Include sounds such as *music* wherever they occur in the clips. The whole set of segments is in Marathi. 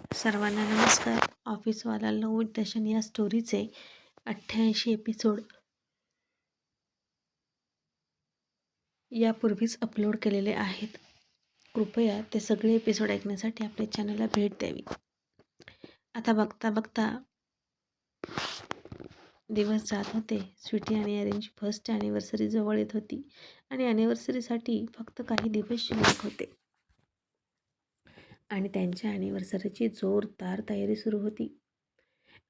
सर्वांना नमस्कार. ऑफिसवाला लव दशन या स्टोरीचे अठ्ठ्याऐंशी एपिसोड यापूर्वीच अपलोड केलेले आहेत. कृपया ते सगळे एपिसोड ऐकण्यासाठी आपल्या चॅनलला भेट द्यावी. आता बघता बघता दिवस जात होते. स्वीटी आणि अरेंजची फर्स्ट ॲनिव्हर्सरी जवळ येत होती आणि ॲनिव्हर्सरीसाठी फक्त काही दिवस शिल्लक होते. आणि त्यांच्या ॲनिव्हर्सरीची जोरदार तयारी सुरू होती.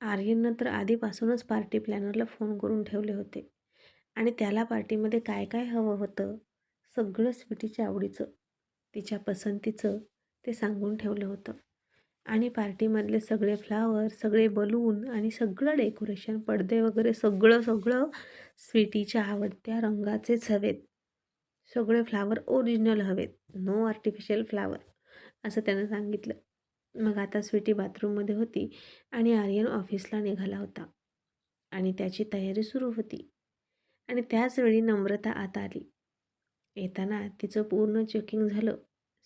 आर्यननं तर आधीपासूनच पार्टी प्लॅनरला फोन करून ठेवले होते. आणि त्याला पार्टीमध्ये काय काय हवं होतं? सगळं स्वीटीच्या आवडीचं तिच्या पसंतीचं ते सांगून ठेवलं होतं. आणि पार्टीमधले सगळे फ्लावर सगळे बलून आणि सगळं डेकोरेशन पडदे वगैरे सगळं सगळं स्वीटीच्या आवडत्या रंगाचेच हवेत. सगळे फ्लावर ओरिजिनल हवेत. नो आर्टिफिशियल फ्लावर असं त्यानं सांगितलं. मग आता स्वीटी बाथरूममध्ये होती आणि आर्यन ऑफिसला निघाला होता आणि त्याची तयारी सुरू होती. आणि त्याचवेळी नम्रता आत आली. येताना तिचं पूर्ण चेकिंग झालं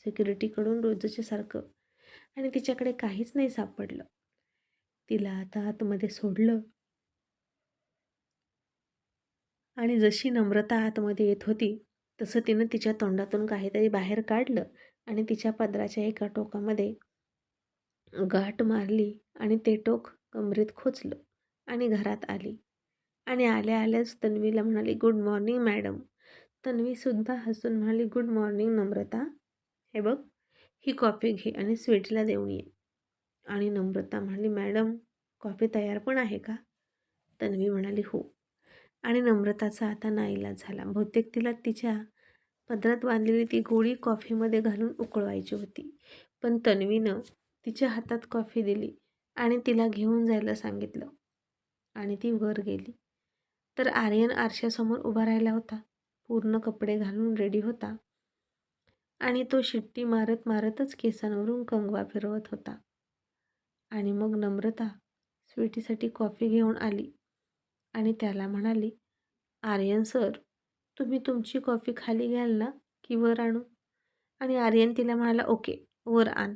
सिक्युरिटीकडून रोजच्या सारखं आणि तिच्याकडे काहीच नाही सापडलं. तिला आता आतमध्ये सोडलं. आणि जशी नम्रता आतमध्ये येत होती तसं तिनं तिच्या तोंडातून काहीतरी बाहेर काढलं आणि तिच्या पदराच्या एका टोकामध्ये गाठ मारली आणि ते टोक कमरेत खोचलं आणि घरात आली. आणि आल्या आल्याच तन्वीला म्हणाली गुड मॉर्निंग मॅडम. तन्वीसुद्धा हसून म्हणाली गुड मॉर्निंग नम्रता. हे बघ ही कॉफी घे आणि स्वीटीला देऊन ये. आणि नम्रता म्हणाली मॅडम कॉफी तयार पण आहे का? तन्वी म्हणाली हो. आणि नम्रताचा आता नाईलाज झाला. बहुतेक तिला तिच्या पदरात बांधलेली ती गोळी कॉफीमध्ये घालून उकळवायची होती. पण तन्वीनं तिच्या हातात कॉफी दिली आणि तिला घेऊन जायला सांगितलं आणि ती वर गेली. तर आर्यन आरशासमोर उभा राहिला होता. पूर्ण कपडे घालून रेडी होता आणि तो शिट्टी मारत मारतच केसांवरून कंगवा फिरवत होता. आणि मग नम्रता स्वीटीसाठी कॉफी घेऊन आली आणि त्याला म्हणाली आर्यन सर तुम्ही तुमची कॉफी खाली घ्याल ना की वर आणू? आणि आर्यन तिला म्हणाला ओके वर आण.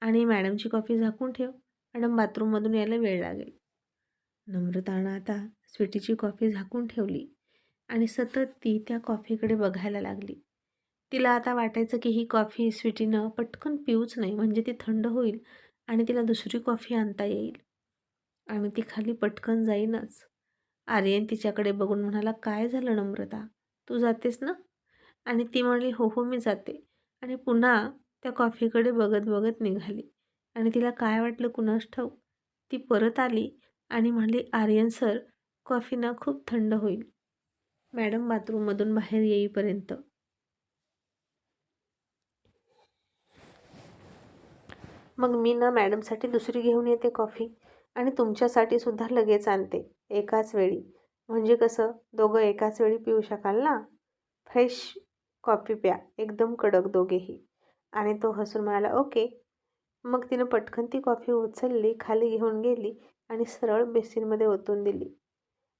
आणि मॅडमची कॉफी झाकून ठेव मॅडम बाथरूममधून यायला वेळ लागेल. नम्रतानं आता स्वीटीची कॉफी झाकून ठेवली आणि सतत ती त्या कॉफीकडे बघायला लागली. तिला आता वाटायचं की ही कॉफी स्वीटीनं पटकन पिऊच नाही म्हणजे ती थंड होईल आणि तिला दुसरी कॉफी आणता येईल. आणि ती खाली पटकन जाईनच. आर्यन तिच्याकडे बघून म्हणाला काय झालं नम्रता? तू जातेस ना? आणि ती म्हणली हो हो मी जाते. आणि पुन्हा त्या कॉफीकडे बघत बघत निघाली. आणि तिला काय वाटलं कुणास ठाऊ ती परत आली आणि म्हणली आर्यन सर कॉफी ना खूप थंड होईल. मॅडम बाथरूममधून बाहेर येईपर्यंत. मग मी ना मॅडमसाठी दुसरी घेऊन येते कॉफी आणि तुमच्यासाठी सुद्धा लगेच आणते एकाच वेळी. म्हणजे कसं? दोघं एकाच वेळी पिऊ शकाल ना? फ्रेश कॉफी प्या. एकदम कडक दोघेही. आणि तो हसून म्हणाला ओके. मग तिनं पटकन ती कॉफी उचलली खाली घेऊन गेली आणि सरळ बेसिनमध्ये ओतून दिली.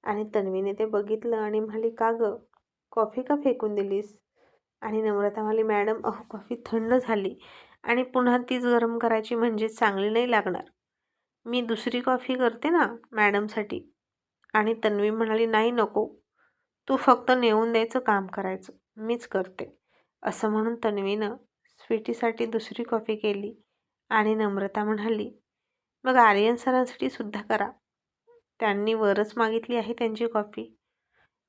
आणि तन्वीने ते बघितलं आणि म्हणाली का गं? कॉफी का फेकून दिलीस? आणि नम्रता म्हणाली मॅडम अहो कॉफी थंड झाली आणि पुन्हा तीच गरम करायची म्हणजे चांगली नाही लागणार. मी दुसरी कॉफी करते ना मॅडमसाठी. आणि तन्वी म्हणाली नाही नको. तू फक्त नेऊन द्यायचं काम करायचं. मीच करते. असं म्हणून तन्वीनं स्वीटीसाठी दुसरी कॉफी केली आणि नम्रता म्हणाली मग आर्यन सरांसाठी सुद्धा करा. त्यांनी वरच मागितली आहे त्यांची कॉफी.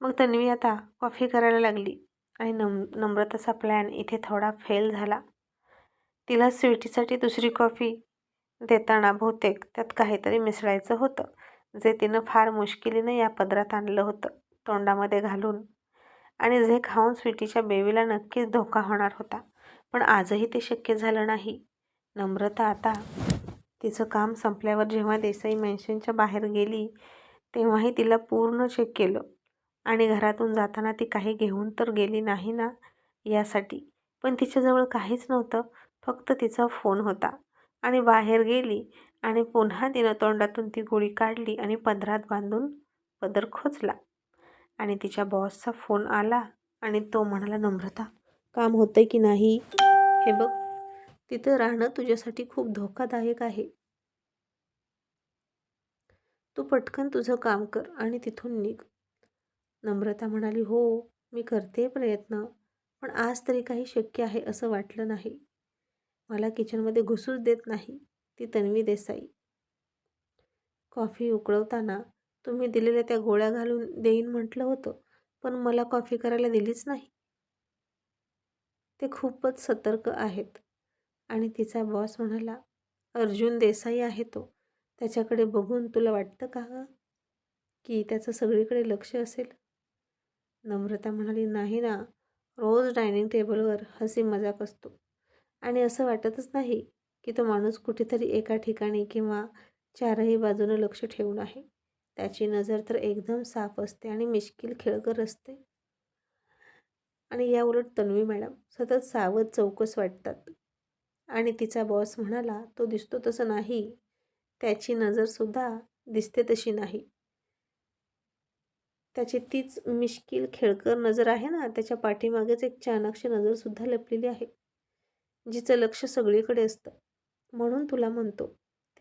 मग तन्वी आता कॉफी करायला लागली आणि नम नम्रताचा प्लॅन इथे थोडा फेल झाला. तिला स्वीटीसाठी दुसरी कॉफी देताना बहुतेक त्यात काहीतरी मिसळायचं होतं. जे तिनं फार मुश्किलीनं या पदरात आणलं होतं तोंडामध्ये घालून. आणि जे खाऊन स्वीटीच्या बेबीला नक्कीच धोका होणार होता पण आजही ते शक्य झालं नाही. नम्रता आता तिचं काम संपल्यावर जेव्हा देसाई मेन्शनच्या बाहेर गेली तेव्हाही तिला पूर्ण चेक केलं. आणि घरातून जाताना ती काही घेऊन तर गेली नाही ना यासाठी. पण तिच्याजवळ काहीच नव्हतं फक्त तिचा फोन होता. आणि बाहेर गेली आणि पुन्हा तिनं तोंडातून ती गोळी काढली आणि पदरात बांधून पदर खोचला. आणि तिच्या बॉसचा फोन आला आणि तो म्हणाला नम्रता काम होतंय की नाही? हे बघ तिथं राहणं तुझ्यासाठी खूप धोकादायक आहे. तू पटकन तुझं काम कर आणि तिथून निघ. नम्रता म्हणाली हो मी करते प्रयत्न पण आज तरी काही शक्य आहे असं वाटलं नाही. मला किचनमध्ये घुसूच देत नाही. ती तन्वी देसाई. कॉफी उकळवताना तुम्ही दिलेल्या त्या गोळ्या घालून देईन म्हटलं होतं पण मला कॉफी करायला दिलीच नाही. ते खूपच सतर्क आहेत. आणि तिचा बॉस म्हणाला अर्जुन देसाई आहे तो. त्याच्याकडे बघून तुला वाटतं का गं? की त्याचं सगळीकडे लक्ष असेल? नम्रता म्हणाली नाही ना. रोज डायनिंग टेबलवर हसी मजाक असतो. आणि असं वाटतच नाही की तो माणूस कुठेतरी एका ठिकाणी किंवा चारही बाजूनं लक्ष ठेवून आहे. त्याची नजर तर एकदम साफ असते आणि मिश्किल खेळकर असते. आणि या उलट तन्वी मॅडम सतत सावध चौकस वाटतात. आणि तिचा बॉस म्हणाला तो दिसतो तसं नाही. त्याची नजरसुद्धा दिसते तशी नाही. त्याची तीच मिश्किल खेळकर नजर आहे ना त्याच्या पाठीमागेच एक चाणक्ष नजरसुद्धा लपलेली आहे जिचं लक्ष सगळीकडे असतं. म्हणून तुला म्हणतो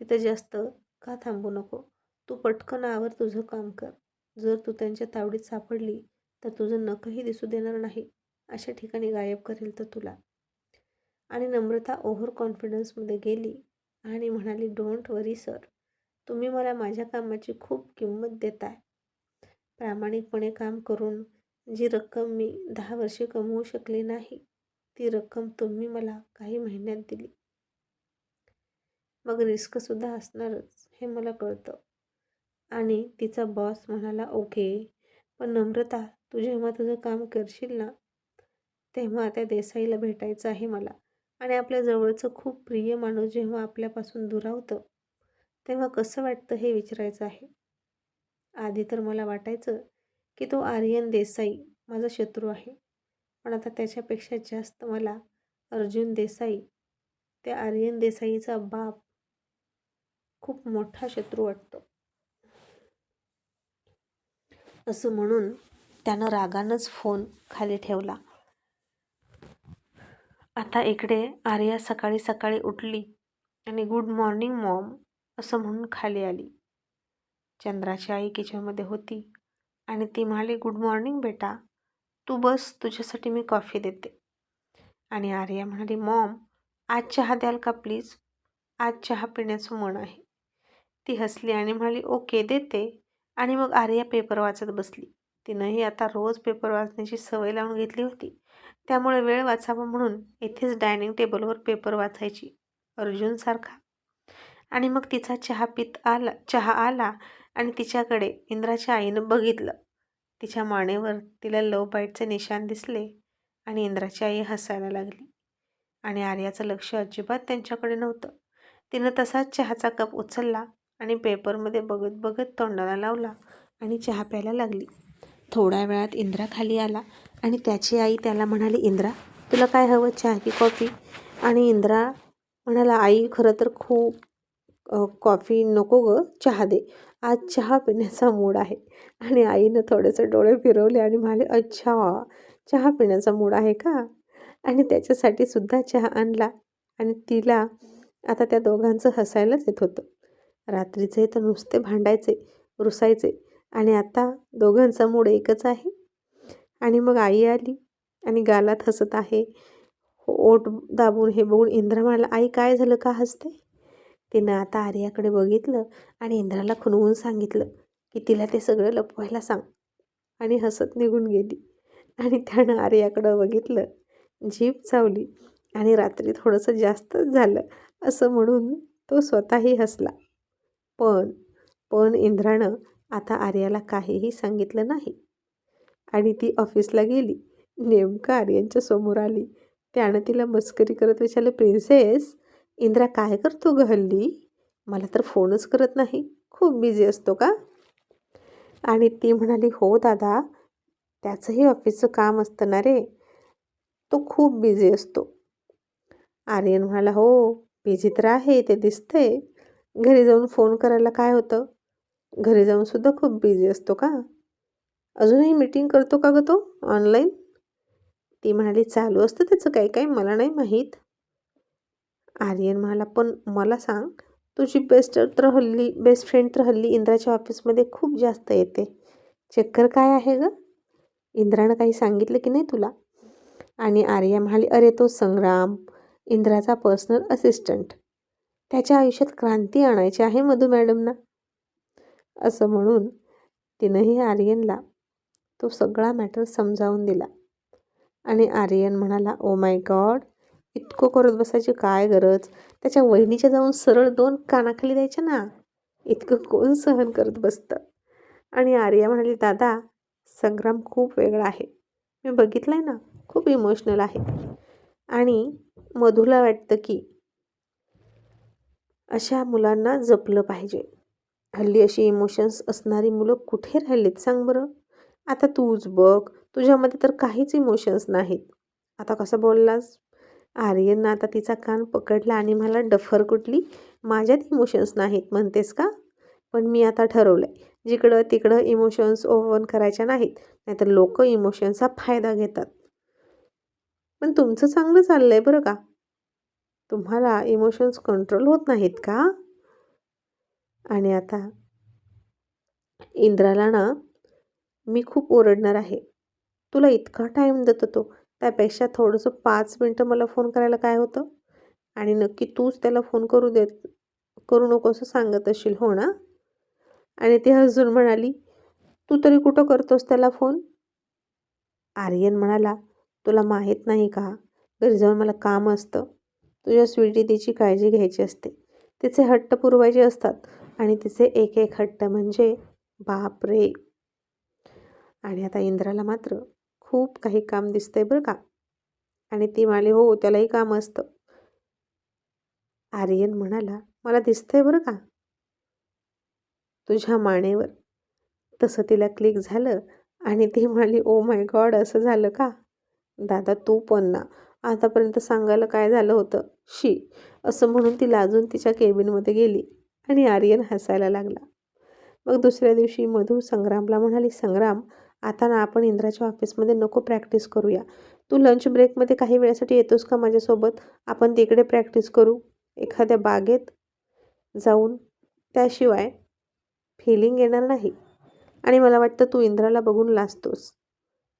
तिथं जास्त का थांबू नको? तू पटकन आवर तुझं काम कर. जर तू त्यांच्या तावडीत सापडली तर तुझं नखही दिसू देणार नाही अशा ठिकाणी गायब करेल तर तुला. आणि नम्रता ओव्हर कॉन्फिडन्समध्ये गेली आणि म्हणाली डोंट वरी सर तुम्ही मला माझ्या कामाची खूप किंमत देताय. प्रामाणिकपणे काम करून जी रक्कम मी दहा वर्षे कमवू शकले नाही ती रक्कम तुम्ही मला काही महिन्यात दिली. मग रिस्कसुद्धा असणारच हे मला कळतं. आणि तिचा बॉस म्हणाला ओके पण नम्रता तू जेव्हा तुझं काम करशील ना तेव्हा त्या देसाईला भेटायचं आहे मला. आणि आपल्या जवळचं खूप प्रिय माणूस जेव्हा आपल्यापासून दुरावतं तेव्हा कसं वाटतं हे विचारायचं आहे? आधी तर मला वाटायचं की तो आर्यन देसाई माझा शत्रू आहे. पण आता त्याच्यापेक्षा जास्त मला अर्जुन देसाई त्या आर्यन देसाईचा बाप खूप मोठा शत्रू वाटतो. असं म्हणून त्यानं रागानंच फोन खाली ठेवला. आता इकडे आर्या सकाळी सकाळी उठली आणि गुड मॉर्निंग मॉम असं म्हणून खाली आली. चंद्राची आई किचनमध्ये होती आणि ती म्हणाली गुड मॉर्निंग बेटा. तू बस तुझ्यासाठी मी कॉफी देते. आणि आर्या म्हणाली मॉम आज चहा द्याल का प्लीज आज चहा पिण्याचं मन आहे. ती हसली आणि म्हणाली ओके देते. आणि मग आर्या पेपर वाचत बसली. तिनंही आता रोज पेपर वाचण्याची सवय लावून घेतली होती. त्यामुळे वेळ वाचावा म्हणून येथेच डायनिंग टेबलवर पेपर वाचायची अर्जुनसारखा आणि मग तिचा चहा पित आला चहा आला आणि तिच्याकडे इंद्राच्या आईनं बघितलं. तिच्या मानेवर तिला लव बाईटचे निशाण दिसले आणि इंद्राची आई हसायला लागली. आणि आर्याचं लक्ष अजिबात त्यांच्याकडे नव्हतं. तिनं तसाच चहाचा कप उचलला आणि पेपरमध्ये बघत बघत तोंडाला लावला आणि चहा प्यायला लागली. थोड्या वेळात इंद्रा खाली आला आणि त्याची आई त्याला म्हणाली इंद्रा तुला काय हवं? चहा की कॉफी? आणि इंद्रा म्हणाला आई खरं तर खूप कॉफी नको गं चहा दे. आज चहा पिण्याचा मूड आहे. आणि आईनं थोडेसे डोळे फिरवले आणि म्हणाले अच्छा चहा पिण्याचा मूड आहे का? आणि त्याच्यासाठी सुद्धा चहा आणला आणि तिला आता त्या दोघांचं हसायलाच येत होतं. रात्रीचे तर नुसते भांडायचे रुसायचे. आणि आता दोघांचा मूड एकच आहे. आणि मग आई आली आणि गालात हसत आहे. ओट दाबून हे बघून इंद्रा म्हणाला आई काय झालं? का हसते? तिनं आता आर्याकडे बघितलं आणि इंद्राला खुनवून सांगितलं की तिला ते सगळं लपवायला सांग. आणि हसत निघून गेली. आणि त्यानं आर्याकडं बघितलं जीप चावली आणि रात्री थोडंसं जास्तच झालं असं म्हणून तो स्वतःही हसला. पण पण इंद्रानं आता आर्याला काहीही सांगितलं नाही. आणि ती ऑफिसला गेली. नेमकं आर्यांच्या समोर आली. त्यानं तिला मस्करी करत विचारलं प्रिन्सेस इंद्रा काय करतो ग हल्ली? मला तर फोनच करत नाही. खूप बिझी असतो का? आणि ती म्हणाली हो दादा त्याचंही ऑफिसचं काम असतं ना रे. तो खूप बिझी असतो. आर्यन म्हणाला हो बिझी तर आहे ते दिसतंय. घरी जाऊन फोन करायला काय होतं? घरी जाऊन सुद्धा खूप बिझी असतो का? अजूनही मीटिंग करतो का ग तो? ऑनलाईन ती म्हणाली चालू असतं त्याचं काही काही मला नाही माहीत. आर्यन म्हणाला पण मला सांग तुझी बेस्ट तर हल्ली बेस्ट फ्रेंड तर हल्ली इंद्राच्या ऑफिसमध्ये खूप जास्त येते. चक्कर काय आहे गं? इंद्रानं काही सांगितलं की नाही तुला? आणि आर्या म्हणाली अरे तो संग्राम इंद्राचा पर्सनल असिस्टंट त्याच्या आयुष्यात क्रांती आणायची आहे मधू मॅडमना? असं म्हणून तिनंही आर्यनला तो सगळा मॅटर समजावून दिला. आणि आर्यन म्हणाला ओ माय गॉड इतकं करत बसायची काय गरज? त्याच्या वहिनीच्या जाऊन सरळ दोन कानाखाली द्यायच्या ना? इतकं कोण सहन करत बसतं? आणि आर्या म्हणाली दादा संग्राम खूप वेगळा आहे. मी बघितलं आहे ना खूप इमोशनल आहे. आणि मधूला वाटतं की अशा मुलांना जपलं पाहिजे. हल्ली अशी इमोशन्स असणारी मुलं कुठे राहिलीत सांग बरं? आता तूच बघ तुझ्यामध्ये तर काहीच इमोशन्स नाहीत. आता कसं बोललास? आर्यननं आता तिचा कान पकडला आणि मला डफर कुठली? माझ्यात इमोशन्स नाहीत म्हणतेस का? पण मी आता ठरवलं आहे जिकडं तिकडं इमोशन्स ओव्हन करायच्या नाहीत नाहीतर लोक इमोशन्सचा फायदा घेतात. पण तुमचं चांगलं चाललं आहे बरं का? तुम्हाला इमोशन्स कंट्रोल होत नाहीत का? आणि आता इंद्राला ना मी खूप ओरडणार आहे. तुला इतका टाईम देतो तो. त्यापेक्षा थोडंसं पाच मिनटं मला फोन करायला काय होतं? आणि नक्की तूच त्याला फोन करू देत करू नको असं सांगत असशील हो ना? आणि ती अजून म्हणाली तू तरी कुठं करतोस त्याला फोन आर्यन म्हणाला तुला माहीत नाही का? घरी जाऊन मला काम असतं. तुझ्या स्वीटी तिची काळजी घ्यायची असते. तिचे हट्ट पुरवायचे असतात आणि तिचे एक एक हट्ट म्हणजे बाप रे आणि आता इंद्राला मात्र खूप काही काम दिसतंय बरं का? आणि ती म्हणाली हो त्यालाही काम असतं. आर्यन म्हणाला मला दिसतंय बरं का? तुझ्या मानेवर. तसं तिला क्लिक झालं आणि ती म्हणाली ओ माय गॉड असं झालं का? दादा तू पण ना. आतापर्यंत सांगायला काय झालं होतं? शी असं म्हणून ती लाजून तिच्या केबिनमध्ये गेली आणि आर्यन हसायला लागला. मग दुसऱ्या दिवशी मधू संग्रामला म्हणाली संग्राम आता ना आपण इंद्राच्या ऑफिसमध्ये नको प्रॅक्टिस करूया. तू लंच ब्रेकमध्ये काही वेळासाठी येतोस का माझ्यासोबत? आपण तिकडे प्रॅक्टिस करू. एखाद्या बागेत जाऊन त्याशिवाय फिलिंग येणार नाही. आणि मला वाटतं तू इंद्राला बघून लाजतोस.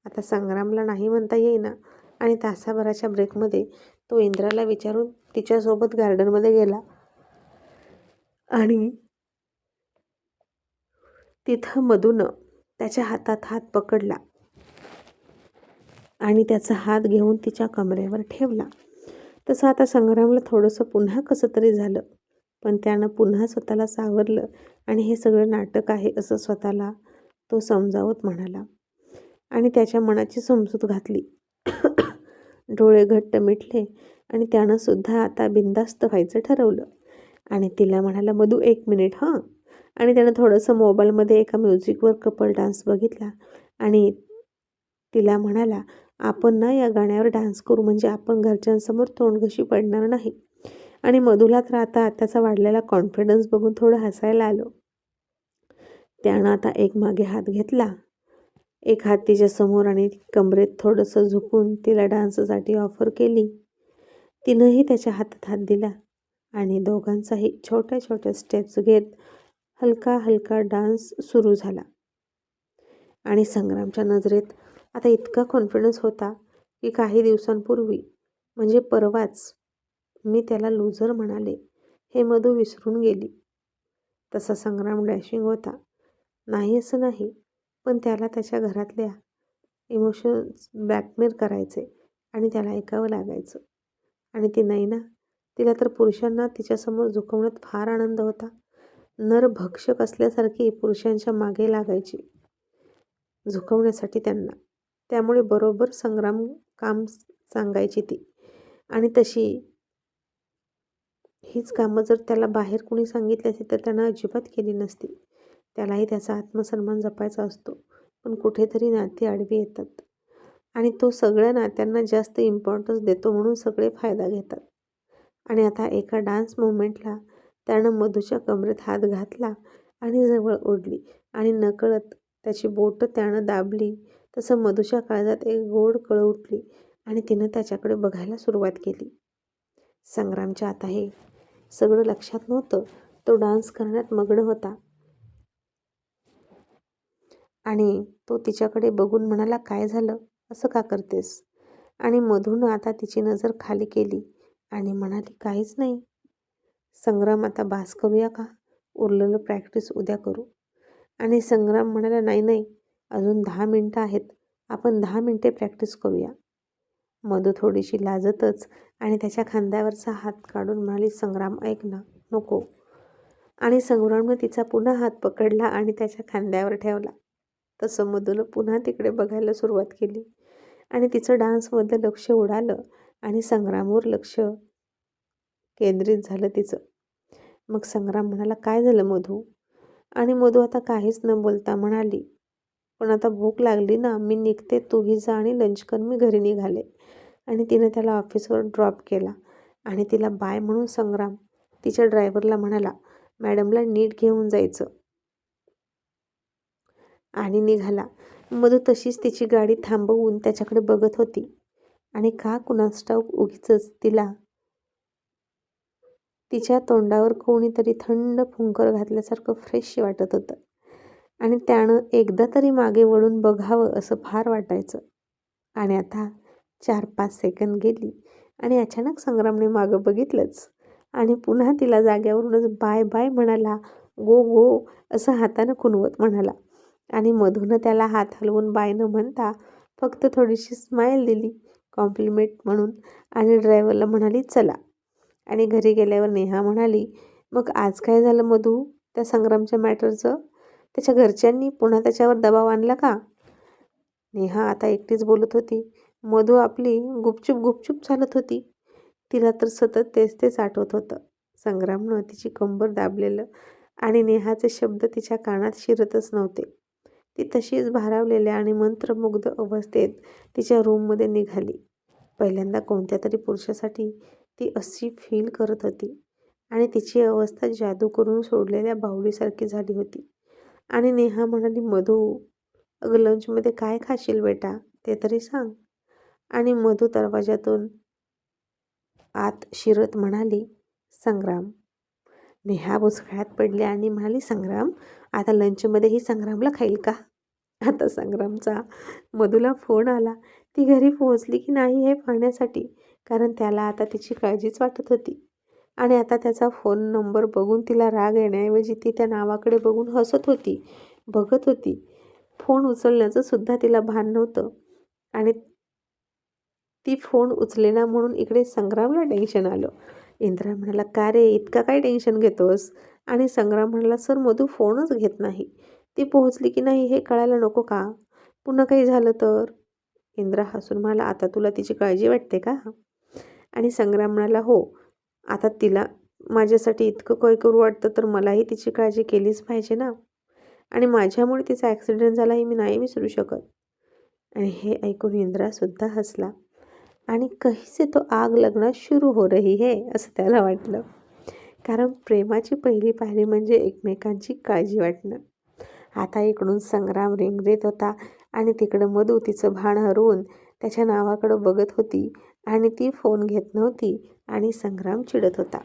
आता संग्रामला नाही म्हणता येईना. आणि तासाभराच्या ब्रेकमध्ये तो इंद्राला विचारून तिच्यासोबत गार्डनमध्ये गेला. आणि तिथं मधूनं त्याच्या हातात हात पकडला आणि त्याचा हात घेऊन तिच्या कमरेवर ठेवला. तसं आता संग्रामला थोडंसं पुन्हा कसं तरी झालं पण त्यानं पुन्हा स्वतःला सावरलं आणि हे सगळं नाटक आहे असं स्वतःला तो समजावत म्हणाला आणि त्याच्या मनाची समजूत घातली. *coughs* डोळे घट्ट मिटले आणि त्यानं सुद्धा आता बिंदास्त व्हायचं ठरवलं. आणि तिला म्हणाला मधू एक मिनिट हां. आणि त्यानं थोडंसं मोबाईलमध्ये एका म्युझिकवर कपल डान्स बघितला आणि तिला म्हणाला आपण ना या गाण्यावर डान्स करू म्हणजे आपण घरच्यांसमोर तोंडघशी पडणार नाही. आणि मधूला तर आता त्याचा वाढलेला कॉन्फिडन्स बघून थोडं हसायला आलं. त्यानं आता एक मागे हात घेतला एक हात तिच्या समोर आणि कमरेत थोडंसं झुकून तिला डान्ससाठी ऑफर केली. तिनंही त्याच्या हातात हात दिला आणि दोघांचाही छोट्या छोट्या स्टेप्स घेत हलका हलका डान्स सुरू झाला. आणि संग्रामच्या नजरेत आता इतका कॉन्फिडन्स होता की काही दिवसांपूर्वी म्हणजे परवाच मी त्याला लूजर म्हणाले हे मधू विसरून गेली. तसा संग्राम डॅशिंग होता. नाही असं नाही. पण त्याला त्याच्या घरातल्या इमोशन्स ब्लॅकमेल करायचे आणि त्याला ऐकावं लागायचं. आणि ती नैना तिला तर पुरुषांना तिच्यासमोर झुकवण्यात फार आनंद होता. नर भक्षक असल्यासारखी पुरुषांच्या मागे लागायची झुकवण्यासाठी त्यांना. त्यामुळे बरोबर संग्राम काम सांगायची ती. आणि तशी हीच कामं जर त्याला बाहेर कोणी सांगितली असती तर त्यानं अजिबात केली नसती. त्यालाही त्याचा आत्मसन्मान जपायचा असतो. पण कुठेतरी नाती आडवी येतात. आणि तो सगळ्या नात्यांना जास्त इम्पॉर्टन्स देतो म्हणून सगळे फायदा घेतात. आणि आता एका डान्स मुवमेंटला त्यानं मधूच्या कमरेत हात घातला आणि जवळ ओढली आणि नकळत त्याची बोटं त्यानं दाबली. तसं मधूच्या काळजात एक गोड कळ उठली आणि तिनं त्याच्याकडे बघायला सुरुवात केली. संग्रामच्या आता हे सगळं लक्षात नव्हतं. तो डान्स करण्यात मग्न होता. आणि तो तिच्याकडे बघून म्हणाला काय झालं? असं का करतेस? आणि मधून आता तिची नजर खाली केली आणि म्हणाली काहीच नाही. संग्राम आता बास करूया का? उरलेलं प्रॅक्टिस उद्या करू. आणि संग्राम म्हणाला नाही नाही अजून दहा मिनटं आहेत आपण दहा मिनटे प्रॅक्टिस करूया. मधू थोडीशी लाजतच आणि त्याच्या खांद्यावरचा हात काढून म्हणाली संग्राम ऐक ना नको. आणि संग्रामनं तिचा पुन्हा हात पकडला आणि त्याच्या खांद्यावर ठेवला. तसं मधून पुन्हा तिकडे बघायला सुरुवात केली. आणि तिचं डान्समध्ये लक्ष उडालं आणि संग्रामवर लक्ष केंद्रित झालं तिचं. मग संग्राम म्हणाला काय झालं मधू? आणि मधू आता काहीच न बोलता म्हणाली पण आता भूक लागली ना मी निघते तूही जा आणि लंच कर मी घरी निघाले. आणि तिने त्याला ऑफिसवर ड्रॉप केला आणि तिला बाय म्हणून संग्राम तिच्या ड्रायव्हरला म्हणाला मॅडमला नीट घेऊन जायचं. आणि निघाला. मधू तशीच तिची गाडी थांबवून त्याच्याकडे बघत होती. आणि का कुणास ठाऊक उगीच तिला? तिच्या तोंडावर कोणीतरी थंड फुंकर घातल्यासारखं फ्रेश वाटत होतं. आणि त्यानं एकदा तरी मागे वळून बघावं असं फार वाटायचं. आणि आता चार पाच सेकंद गेली आणि अचानक संग्रामने मागं बघितलंच. आणि पुन्हा तिला जाग्यावरूनच बाय बाय म्हणाला गो गो असं हातानं खुनवत म्हणाला. आणि मधून त्याला हात हलवून बाय न म्हणता फक्त थोडीशी स्माईल दिली कॉम्प्लिमेंट म्हणून. आणि ड्रायव्हरला म्हणाली चला. आणि घरी गेल्यावर नेहा म्हणाली मग आज काय झालं मधू? त्या संग्रामच्या मॅटरचं त्याच्या घरच्यांनी पुन्हा त्याच्यावर दबाव आणला का? नेहा आता एकटीच बोलत होती. मधू आपली गुपचूप गुपचूप चालत होती. तिला तर सतत तेच तेच आठवत होतं. संग्रामनं तिची कंबर दाबलेलं आणि नेहाचे शब्द तिच्या कानात शिरतच नव्हते. ती तशीच भारावलेल्या आणि मंत्रमुग्ध अवस्थेत तिच्या रूममध्ये निघाली. पहिल्यांदा कोणत्या तरी पुरुषासाठी ती अशी फील करत होती आणि तिची अवस्था जादू करून सोडलेल्या बाहुलीसारखी झाली होती. आणि नेहा म्हणाली मधू अगं लंचमध्ये काय खाशील बेटा? ते तरी सांग. आणि मधू दरवाजातून आत शिरत म्हणाली संग्राम. नेहा बुचकळ्यात पडली आणि म्हणाली संग्राम आता लंचमध्येही संग्रामला खाईल का? आता संग्रामचा मधूला फोन आला. ती घरी पोहोचली की नाही हे पाहण्यासाठी कारण त्याला आता तिची काळजीच वाटत होती. आणि आता त्याचा फोन नंबर बघून तिला राग येण्याऐवजी ती त्या नावाकडे बघून हसत होती बघत होती. फोन उचलण्याचं सुद्धा तिला भान नव्हतं. आणि ती फोन उचलेना म्हणून इकडे संग्रामला टेन्शन आलं. इंद्रा म्हणाला का रे इतका काय टेन्शन घेतोस? आणि संग्राम म्हणाला सर मधू फोनच घेत नाही. ती पोहोचली की नाही हे कळायला नको का? पुन्हा काही झालं तर? इंद्रा हसून म्हणाला आता तुला तिची काळजी वाटते का? आणि संग्राम म्हणाला हो. आता तिला माझ्यासाठी इतकं काय करू वाटतं तर मलाही तिची काळजी केलीच पाहिजे ना. आणि माझ्यामुळे तिचा ॲक्सिडेंट झाला हे मी नाही विसरू शकत. आणि हे ऐकून इंद्रासुद्धा हसला. आणि कहीसे तो आग लगना सुरू हो रही है असं त्याला वाटलं. कारण प्रेमाची पहिली पायरी म्हणजे एकमेकांची काळजी वाटणं. आता इकडून संग्राम रेंगरेत होता आणि तिकडं मधू तिचं भाण हरवून त्याच्या नावाकडं बघत होती आणि ती फोन घेत नव्हती आणि संग्राम चिडत होता.